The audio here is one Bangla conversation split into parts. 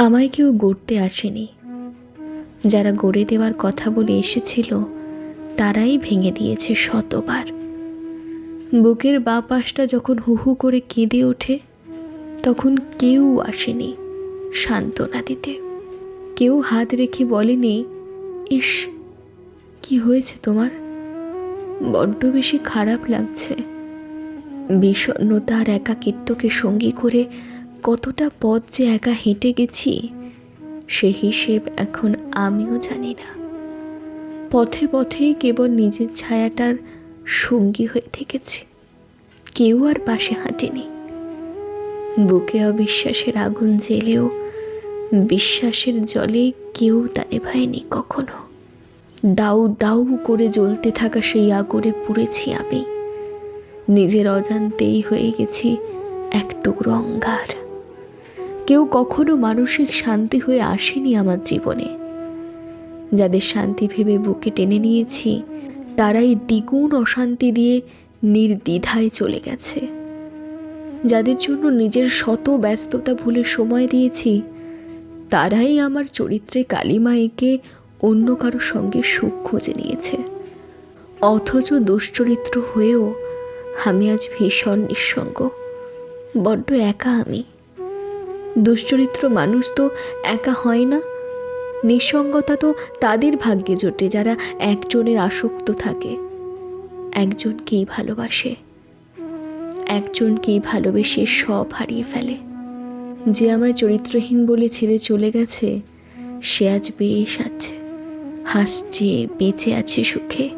আমায় কেউ গড়তে আসেনি। যারা গড়ে দেওয়ার কথা বলে এসেছিল, তারাই ভেঙে দিয়েছে শতবার। বুকের বা পাশটা যখন হু হু করে কেঁদে ওঠে, তখন কেউ আসেনি সান্ত্বনা দিতে। কেউ হাত রেখে বলেনি, ইস, কি হয়েছে তোমার? বড্ড বেশি খারাপ লাগছে। বিষণ্ণতার একাকিত্বকে সঙ্গী করে কতটা পথ যে একা হেঁটে গেছি, সে হিসেব এখন আমিও জানি না। পথে পথেই কেবল নিজের ছায়াটার সঙ্গী হয়ে থেকেছি। কেউ আর পাশে হাঁটেনি। বুকে অবিশ্বাসের আগুন জ্বেলেও বিশ্বাসের জলে কেউ তা নেভায়নি কখনো। দাউ দাউ করে জ্বলতে থাকা সেই আগুনে পুড়েছি আমি। নিজের অজান্তেই হয়ে গেছি এক টুকরো অঙ্গার। কেউ কখনো মানসিক শান্তি হয়ে আসেনি আমার জীবনে। যাদের শান্তি ভেবে বুকে টেনে নিয়েছি, তারাই দ্বিগুণ অশান্তি দিয়ে নির্দ্বিধায় চলে গেছে। যাদের জন্য নিজের শত ব্যস্ততা ভুলে সময় দিয়েছি, তারাই আমার চরিত্রে কালিমা এঁকে অন্য কারও সঙ্গে সুখ খুঁজে নিয়েছে। অথচ দুশ্চরিত্র হয়েও আমি আজ ভীষণ নিঃসঙ্গ, বড্ড একা আমি। দুশ্চরিত্র মানুষ তো একা হয় না। নিঃসঙ্গতা তো তাদের ভাগ্যে জোটে, যারা একজনের আসক্ত থাকে। একজনকেই ভালোবাসে? একজনকেই ভালোবেসে সব হারিয়ে ফেলে? যে আমায় চরিত্রহীন বলে ছেড়ে চলে গেছে, সে আজ বেশ আছে, হাসছে, বেঁচে আছে সুখে।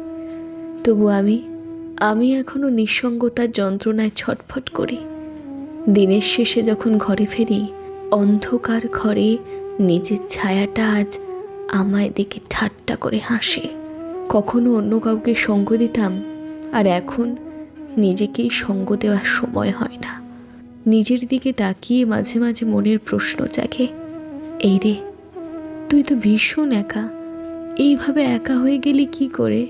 তবু আমি আমি এখনও নিঃসঙ্গতার যন্ত্রণায় ছটফট করি। দিনের শেষে যখন ঘরে ফিরি অন্ধকার ঘরে নিজের ছায়াটা আজ আমায় দেখে ঠাট্টা করে হাসে। কখনো অন্য কাউকে সঙ্গ দিতাম, আর এখন নিজেকেই সঙ্গ দেওয়ার সময় হয় না। নিজের দিকে তাকিয়ে মাঝে মাঝে মনের প্রশ্ন জাগে, এই রে, তুই তো ভীষণ একা। এইভাবে একা হয়ে গেলি কি করে?